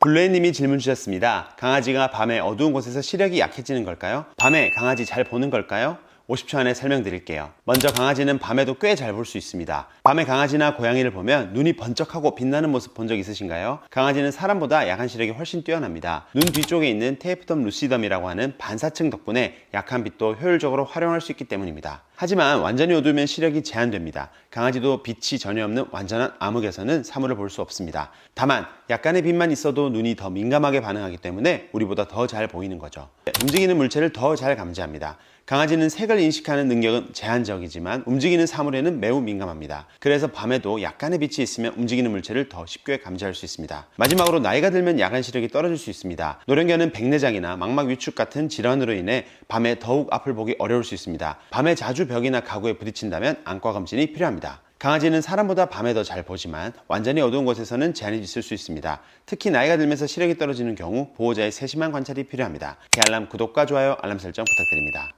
블루애님이 질문 주셨습니다. 강아지가 밤에 어두운 곳에서 시력이 약해지는 걸까요? 밤에 강아지 잘 보는 걸까요? 50초 안에 설명드릴게요. 먼저 강아지는 밤에도 꽤 잘 볼 수 있습니다. 밤에 강아지나 고양이를 보면 눈이 번쩍하고 빛나는 모습 본 적 있으신가요? 강아지는 사람보다 야간 시력이 훨씬 뛰어납니다. 눈 뒤쪽에 있는 테이프덤 루시덤이라고 하는 반사층 덕분에 약한 빛도 효율적으로 활용할 수 있기 때문입니다. 하지만 완전히 어두우면 시력이 제한됩니다. 강아지도 빛이 전혀 없는 완전한 암흑에서는 사물을 볼 수 없습니다. 다만 약간의 빛만 있어도 눈이 더 민감하게 반응하기 때문에 우리보다 더 잘 보이는 거죠. 움직이는 물체를 더 잘 감지합니다. 강아지는 색을 인식하는 능력은 제한적이지만 움직이는 사물에는 매우 민감합니다. 그래서 밤에도 약간의 빛이 있으면 움직이는 물체를 더 쉽게 감지할 수 있습니다. 마지막으로 나이가 들면 야간 시력이 떨어질 수 있습니다. 노령견은 백내장이나 망막 위축 같은 질환으로 인해 밤에 더욱 앞을 보기 어려울 수 있습니다. 밤에 자주 벽이나 가구에 부딪힌다면 안과 검진이 필요합니다. 강아지는 사람보다 밤에 더 잘 보지만 완전히 어두운 곳에서는 제한이 있을 수 있습니다. 특히 나이가 들면서 시력이 떨어지는 경우 보호자의 세심한 관찰이 필요합니다. 개알람 구독과 좋아요, 알람 설정 부탁드립니다.